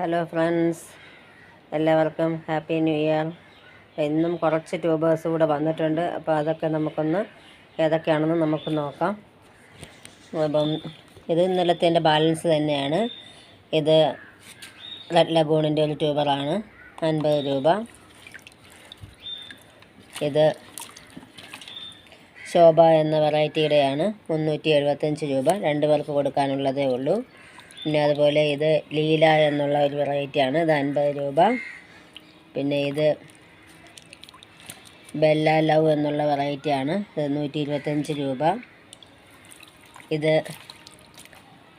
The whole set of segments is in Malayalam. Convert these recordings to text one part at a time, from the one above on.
ഹലോ ഫ്രണ്ട്സ് എല്ലാവർക്കും ഹാപ്പി ന്യൂ ഇയർ ഇന്നും കുറച്ച് ട്യൂബേഴ്സ് കൂടെ വന്നിട്ടുണ്ട്. അപ്പോൾ അതൊക്കെ നമുക്കൊന്ന് ഏതൊക്കെയാണെന്ന് നമുക്ക് നോക്കാം. അപ്പം ഇത് ഇന്നലത്തെ എന്റെ ബാലൻസ് തന്നെയാണ്. ഇത് റെഡ് ലഗൂണിന്റെ ഒരു ട്യൂബറാണ് അൻപത് രൂപ. ഇത് ശോഭ എന്ന വെറൈറ്റിയുടെയാണ് മുന്നൂറ്റി എഴുപത്തഞ്ച് രൂപ. രണ്ട് പേർക്ക് കൊടുക്കാനുള്ളതേ ഉള്ളൂ. പിന്നെ അതുപോലെ ഇത് ലീല എന്നുള്ള ഒരു വെറൈറ്റിയാണ് ഇത് അൻപത് രൂപ. പിന്നെ ഇത് ബെല്ല ലവ് എന്നുള്ള വെറൈറ്റിയാണ് ഇത് നൂറ്റി ഇരുപത്തഞ്ച് രൂപ. ഇത്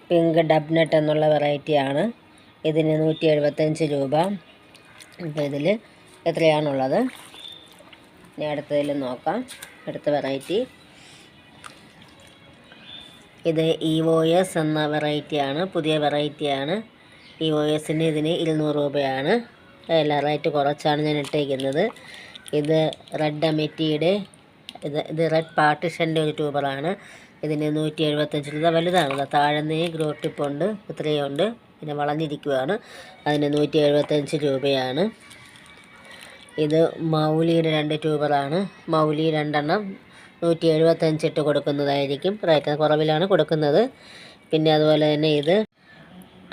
പിങ്ക് ഡബ്നട്ട് എന്നുള്ള വെറൈറ്റിയാണ് ഇതിന് നൂറ്റി എഴുപത്തഞ്ച് രൂപ. അപ്പോൾ ഇതിൽ എത്രയാണുള്ളത്? ഇനി അടുത്തതിൽ നോക്കാം. അടുത്ത വെറൈറ്റി ഇത് ഇ ഒ എസ് എന്ന വെറൈറ്റിയാണ് പുതിയ വെറൈറ്റിയാണ് ഇ ഒ ഇതിന് ഇരുന്നൂറ് രൂപയാണ്. അല്ല റേറ്റ് കുറച്ചാണ് ഞാൻ ഇട്ടേക്കുന്നത്. ഇത് റെഡ് അമിറ്റിയുടെ ഇത് ഇത് റെഡ് പാർട്ടിഷന്റെ ഒരു ട്യൂബറാണ് ഇതിന് നൂറ്റി എഴുപത്തഞ്ച് രൂപ. വലുതാണ് താഴെ ഗ്രോ ടിപ്പുണ്ട് ഇത്രയും ഉണ്ട്. പിന്നെ വളഞ്ഞിരിക്കുകയാണ് അതിന് നൂറ്റി എഴുപത്തഞ്ച് രൂപയാണ്. ഇത് മൗലിയുടെ രണ്ട് ട്യൂബറാണ് മൗലി രണ്ടെണ്ണം നൂറ്റി എഴുപത്തഞ്ച് ഇട്ട് കൊടുക്കുന്നതായിരിക്കും. റേറ്റ് കുറവിലാണ് കൊടുക്കുന്നത്. പിന്നെ അതുപോലെ തന്നെ ഇത്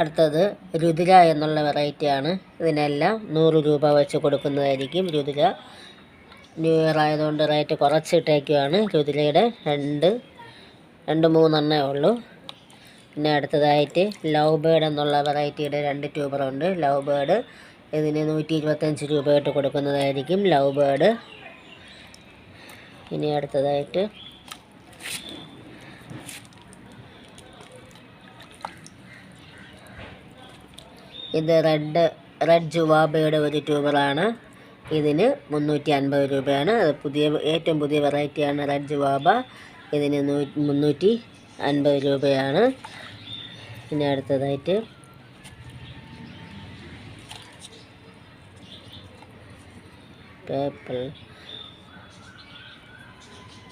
അടുത്തത് രുതിര എന്നുള്ള വെറൈറ്റിയാണ് ഇതിനെല്ലാം നൂറ് രൂപ വെച്ച് കൊടുക്കുന്നതായിരിക്കും. രുതിര ന്യൂ ഇയർ ആയതുകൊണ്ട് റേറ്റ് കുറച്ചിട്ടേക്കുവാണ്. രുതിരയുടെ രണ്ട് രണ്ട് മൂന്നെണ്ണേ ഉള്ളൂ. പിന്നെ അടുത്തതായിട്ട് ലവ് ബേഡ് എന്നുള്ള വെറൈറ്റിയുടെ രണ്ട് ട്യൂബറുണ്ട്. ലവ് ബേഡ് ഇതിന് നൂറ്റി ഇരുപത്തഞ്ച് രൂപ ഇട്ട് കൊടുക്കുന്നതായിരിക്കും. ലവ് ബേർഡ് ഇനി അടുത്തതായിട്ട് ഇത് റെഡ് റെഡ് ജുവാബയുടെ ഒരു ട്യൂബറാണ്. ഇതിന് മുന്നൂറ്റി അൻപത് രൂപയാണ് പുതിയ ഏറ്റവും പുതിയ വെറൈറ്റിയാണ് റെഡ് ജുവാബ. ഇതിന് നൂ മുന്നൂറ്റി അൻപത് രൂപയാണ്. പിന്നെ അടുത്തതായിട്ട് പേപ്പിൾ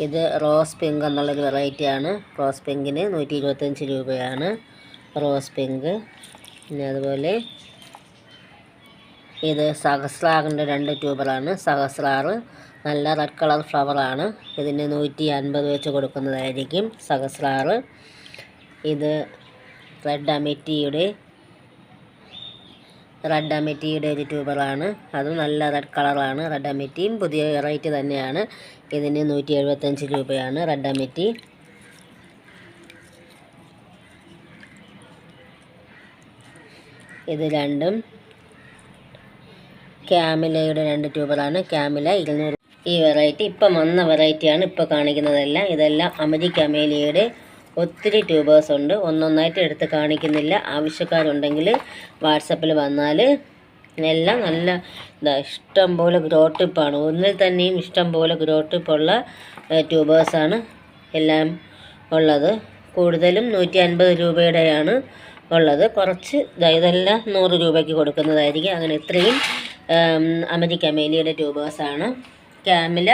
ഇത് റോസ് പിങ്ക് എന്നുള്ളൊരു വെറൈറ്റിയാണ്. റോസ് പിങ്കിന് നൂറ്റി ഇരുപത്തഞ്ച് രൂപയാണ്. Rose pink. പിന്നെ അതുപോലെ ഇത് സഹസ്രാറിന്റെ രണ്ട് ട്യൂബറാണ്. സഹസ്രാറ് നല്ല റെഡ് കളർ ഫ്ലവറാണ്. ഇതിന് നൂറ്റി അൻപത് വെച്ച് കൊടുക്കുന്നതായിരിക്കും സഹസ്രാറ്. ഇത് റെഡ് അമിറ്റിയുടെ റെഡ് അമിറ്റിയുടെ ഒരു ട്യൂബറാണ് അത് നല്ല റെഡ് കളറാണ് റെഡ് അമിറ്റിയും പുതിയ വെറൈറ്റി തന്നെയാണ്. ഇതിന് നൂറ്റി എഴുപത്തഞ്ച് രൂപയാണ് റെഡ് അമിറ്റി ഇത് രണ്ടും ക്യാമിലയുടെ രണ്ട് ട്യൂബറാണ് ക്യാമില ഇരുന്നൂറ്. ഈ വെറൈറ്റി ഇപ്പം വന്ന വെറൈറ്റിയാണ് ഇപ്പോൾ കാണിക്കുന്നതെല്ലാം. ഇതെല്ലാം അമിതി അമേലിയയുടെ ഒത്തിരി ട്യൂബേഴ്സ് ഉണ്ട്. ഒന്നൊന്നായിട്ട് എടുത്ത് കാണിക്കുന്നില്ല. ആവശ്യക്കാരുണ്ടെങ്കിൽ വാട്സപ്പിൽ വന്നാൽ എല്ലാം നല്ല ഇതാ ഇഷ്ടം പോലെ ഗ്രോ ടിപ്പാണ് ഒന്നിൽ തന്നെയും ഇഷ്ടം പോലെ ഗ്രോ ടിപ്പുള്ള ട്യൂബേഴ്സാണ് എല്ലാം ഉള്ളത്. കൂടുതലും നൂറ്റി അൻപത് രൂപയുടെയാണ് ഉള്ളത്. കുറച്ച് ഇതെല്ലാം നൂറ് രൂപയ്ക്ക് കൊടുക്കുന്നതായിരിക്കും. അങ്ങനെ ഇത്രയും അമരിക്ക മേലിയുടെ ട്യൂബേഴ്സാണ് ക്യാമില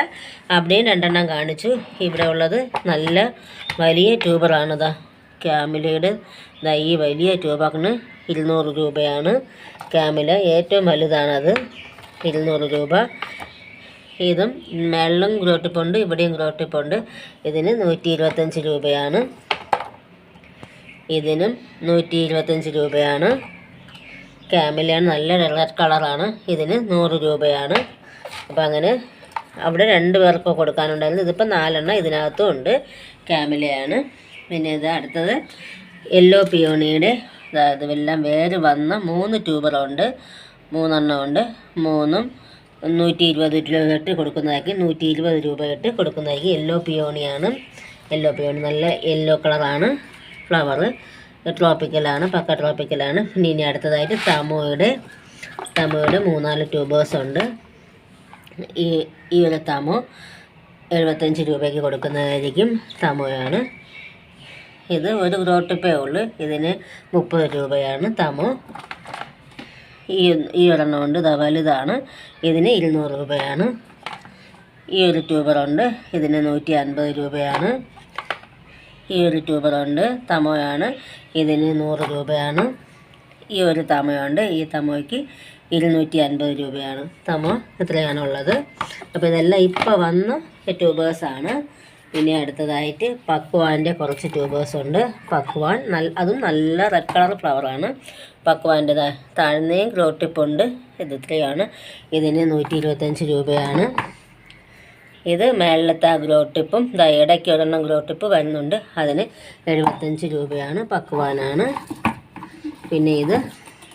അവിടെയും രണ്ടെണ്ണം കാണിച്ചു. ഇവിടെ ഉള്ളത് നല്ല വലിയ ട്യൂബറാണിതാ ക്യാമിലയുടെ ഈ വലിയ ട്യൂബറിന് ഇരുന്നൂറ് രൂപയാണ് ക്യാമില. ഏറ്റവും വലുതാണത്. ഇരുന്നൂറ് രൂപ. ഇതും മേളിലും ഗ്രോട്ടിപ്പുണ്ട് ഇവിടെയും ഗ്രോട്ടിപ്പുണ്ട് ഇതിന് നൂറ്റി ഇരുപത്തഞ്ച് രൂപയാണ്. ഇതിനും നൂറ്റി ഇരുപത്തഞ്ച് രൂപയാണ്. ക്യാമിലാണ് നല്ല റെഡ് കളറാണ്. ഇതിന് നൂറ് രൂപയാണ്. അപ്പോൾ അങ്ങനെ അവിടെ രണ്ട് പേർക്ക് കൊടുക്കാനുണ്ടായിരുന്നു. ഇതിപ്പോൾ നാലെണ്ണം ഇതിനകത്തും ഉണ്ട്. ക്യാമിലയാണ്. പിന്നെ ഇത് അടുത്തത് യെല്ലോ പിയോണിയുടെ അതായത് എല്ലാം വേര് വന്ന മൂന്ന് ട്യൂബറുണ്ട്. മൂന്നെണ്ണം ഉണ്ട്. മൂന്നും നൂറ്റി ഇരുപത് രൂപ ഇട്ട് കൊടുക്കുന്നതായിരിക്കും. നൂറ്റി ഇരുപത് രൂപ ഇട്ട് കൊടുക്കുന്നതായിരിക്കും യെല്ലോ പിയോണിയാണ്. യെല്ലോ പിയോണി നല്ല യെല്ലോ കളറാണ്. ഫ്ലവർ ട്രോപ്പിക്കലാണ് പക്ക ട്രോപ്പിക്കലാണ്. പിന്നെ ഇനി അടുത്തതായിട്ട് തമോയുടെ തമോയുടെ മൂന്നാൽ ട്യൂബേഴ്സ് ഉണ്ട്. ഈ ഈ ഒരു തമോ എഴുപത്തഞ്ച് രൂപയ്ക്ക് കൊടുക്കുന്നതായിരിക്കും തമോയാണ് ഇത് ഒരു ഗ്രോട്ടിപ്പേ ഉള്ളു. ഇതിന് മുപ്പത് രൂപയാണ് തമോ. ഈ ഈ ഒരെണ്ണം ഉണ്ട് വലുതാണ്. ഇതിന് ഇരുന്നൂറ് രൂപയാണ്. ഈ ഒരു ട്യൂബറുണ്ട് ഇതിന് നൂറ്റി അൻപത് രൂപയാണ്. ഈ ഒരു ട്യൂബറുണ്ട് തമോയാണ് ഇതിന് നൂറ് രൂപയാണ്. ഈ ഒരു തമയുണ്ട് ഈ തമോയ്ക്ക് ഇരുന്നൂറ്റി അൻപത് രൂപയാണ് തമോ ഇത്രയാണ് ഉള്ളത് അപ്പോൾ ഇതെല്ലാം ഇപ്പോൾ വന്ന ട്യൂബേഴ്സാണ് പിന്നെ അടുത്തതായിട്ട് പക്വാന്റെ കുറച്ച് ട്യൂബേഴ്സ് ഉണ്ട്. പക്വാൻ നല്ല അതും നല്ല റെഡ് കളർ ഫ്ലവറാണ് പക്വാന്റെ താഴ്ന്നയും ഗ്രോ ഇത് ഇത്രയാണ്. ഇതിന് നൂറ്റി ഇരുപത്തഞ്ച് രൂപയാണ്. ഇത് മേളിലത്തെ ആ ഗ്രോ ടിപ്പും ഇതാ ഇടയ്ക്ക് ഒരെണ്ണം ഗ്രോ ടിപ്പ് വരുന്നുണ്ട്. അതിന് എഴുപത്തഞ്ച് രൂപയാണ് പക്വാനാണ്. പിന്നെ ഇത്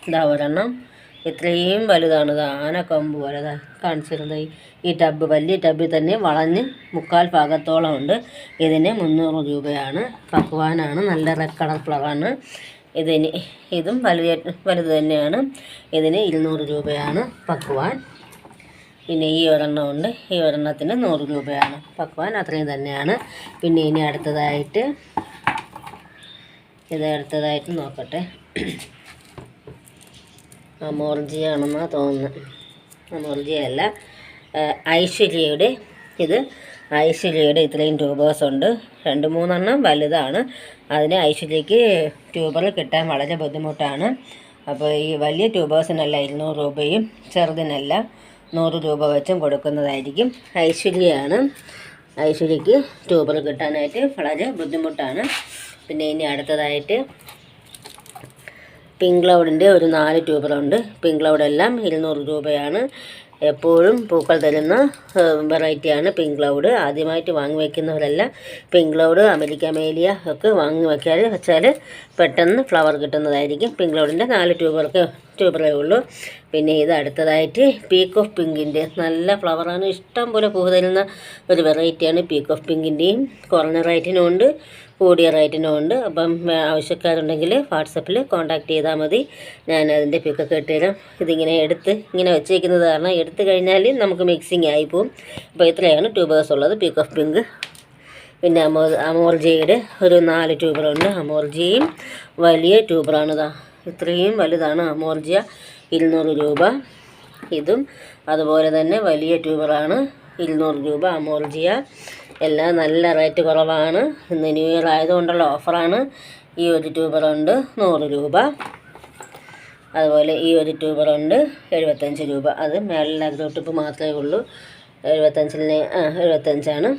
ഇതാ ഒരെണ്ണം. ഇത്രയും വലുതാണ്. ഇത് ആനക്കൊമ്പ് പോലെ ഇതാ കാണിച്ചിരുന്നത്. ഈ- ടബ് വലിയ ടബിൽ തന്നെ വളഞ്ഞ് മുക്കാൽ ഭാഗത്തോളം ഉണ്ട്. ഇതിന് മുന്നൂറ് രൂപയാണ്. പക്വാനാണ് നല്ല റെഡ് കളർ ഫ്ലവറാണ്. ഇതിന് ഇതും വലിയ വലുത് തന്നെയാണ്. ഇതിന് ഇരുന്നൂറ് രൂപയാണ് പക്വാൻ പിന്നെ ഈ ഒരെണ്ണം ഉണ്ട്. ഈ ഒരെണ്ണത്തിന് നൂറ് രൂപയാണ് പക്വാൻ അത്രയും തന്നെയാണ്. പിന്നെ ഇനി അടുത്തതായിട്ട് ഇത് അടുത്തതായിട്ട് നോക്കട്ടെ. അമോർജിയാണെന്നാണ് തോന്നുന്നത് അമോർജിയല്ല. ഐശ്വര്യയുടെ ഇത് ഐശ്വര്യയുടെ ഇത്രയും ട്യൂബേഴ്സ് ഉണ്ട്. രണ്ട് മൂന്നെണ്ണം വലുതാണ്. അതിന് ഐശ്വര്യയ്ക്ക് ട്യൂബർ കിട്ടാൻ വളരെ ബുദ്ധിമുട്ടാണ്. അപ്പോൾ ഈ വലിയ ട്യൂബേഴ്സിനല്ല ഇരുന്നൂറ് രൂപയും ചെറുതിനല്ല നൂറ് രൂപ വെച്ചും കൊടുക്കുന്നതായിരിക്കും. ഐശ്വര്യയാണ്. ഐശ്വര്യയ്ക്ക് ട്യൂബർ കിട്ടാനായിട്ട് വളരെ ബുദ്ധിമുട്ടാണ്. പിന്നെ ഇനി അടുത്തതായിട്ട് പിങ്ക് ക്ലൗഡിന്റെ ഒരു നാല് ട്യൂബറുണ്ട് പിങ്ക് ക്ലൗഡെല്ലാം ഇരുന്നൂറ് രൂപയാണ്. എപ്പോഴും പൂക്കൾ തരുന്ന വെറൈറ്റിയാണ് പിങ്ക് ക്ലൗഡ് ആദ്യമായിട്ട് വാങ്ങി വയ്ക്കുന്നവരെല്ലാം പിങ്ക് ക്ലൗഡ് അമേരിക്ക മേലിയ ഒക്കെ വാങ്ങി വയ്ക്കാതെ വെച്ചാൽ പെട്ടെന്ന് ഫ്ലവർ കിട്ടുന്നതായിരിക്കും. പിങ്ക് ക്ലൗഡിന്റെ നാല് ട്യൂബർക്ക് ട്യൂബറേ ഉള്ളൂ. പിന്നെ ഇത് അടുത്തതായിട്ട് പീക്ക് ഓഫ് പിങ്കിന്റെ നല്ല ഫ്ലവറാണ് ഇഷ്ടം പോലെ പൂ തരുന്ന ഒരു വെറൈറ്റിയാണ് പീക്ക് ഓഫ് പിങ്കിന്റെയും കുറഞ്ഞ റേറ്റിനും ഉണ്ട് കൂടിയ റേറ്റിനും ഉണ്ട്. അപ്പം ആവശ്യക്കാരുണ്ടെങ്കിൽ വാട്സപ്പിൽ കോൺടാക്ട് ചെയ്താൽ മതി. ഞാൻ അതിന്റെ പിക്കൊക്കെ ഇട്ടുതരാം ഇതിങ്ങനെ എടുത്ത് ഇങ്ങനെ വെച്ചേക്കുന്നത് കാരണം എടുത്തു കഴിഞ്ഞാൽ നമുക്ക് മിക്സിങ് ആയിപ്പോവും അപ്പോൾ ഇത്രയാണ് ട്യൂബേഴ്സ് ഉള്ളത് പീക്ക് ഓഫ് പിങ്ക് പിന്നെ അമോ അമോർജിയുടെ ഒരു നാല് ട്യൂബറുണ്ട് അമോർജിയും വലിയ ട്യൂബറാണിതാ ഇത്രയും വലുതാണ് അമോർജിയ ഇരുന്നൂറ് രൂപ. ഇതും അതുപോലെ തന്നെ വലിയ ട്യൂബറാണ് ഇരുന്നൂറ് രൂപ അമോർജിയ. എല്ലാം നല്ല റേറ്റ് കുറവാണ്. ഇന്ന് ന്യൂ ഇയർ ആയതുകൊണ്ടുള്ള ഓഫറാണ്. ഈ ഒരു ട്യൂബറുണ്ട് നൂറ് രൂപ. അതുപോലെ ഈ ഒരു ട്യൂബറുണ്ട് എഴുപത്തഞ്ച് രൂപ. അത് മേളിലെ ഗ്രോട്ടിപ്പ് മാത്രമേ ഉള്ളൂ. എഴുപത്തഞ്ചിന് എഴുപത്തഞ്ചാണ്.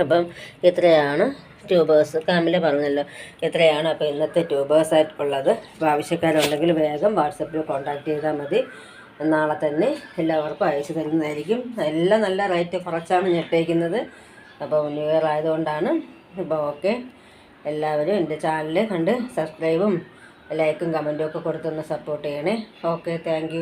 അപ്പം ഇത്രയാണ് ട്യൂബേഴ്സ് കാമില പറഞ്ഞല്ലോ എത്രയാണ് അപ്പോൾ ഇന്നത്തെ ട്യൂബേഴ്സ് ആയിട്ടുള്ളത്. അപ്പോൾ ആവശ്യക്കാരുണ്ടെങ്കിൽ വേഗം വാട്സപ്പിൽ കോൺടാക്ട് ചെയ്താൽ മതി. നാളെ തന്നെ എല്ലാവർക്കും അയച്ചു തരുന്നതായിരിക്കും. എല്ലാം നല്ല റേറ്റ് കുറച്ചാണ് ഞെട്ടേക്കുന്നത് അപ്പോൾ ന്യൂ ഇയർ ആയതുകൊണ്ടാണ്. അപ്പോൾ ഓക്കെ. എല്ലാവരും എന്റെ ചാനൽ കണ്ട് സബ്സ്ക്രൈബും ലൈക്കും കമന്റും ഒക്കെ കൊടുത്തൊന്ന് സപ്പോർട്ട് ചെയ്യണേ. Okay thank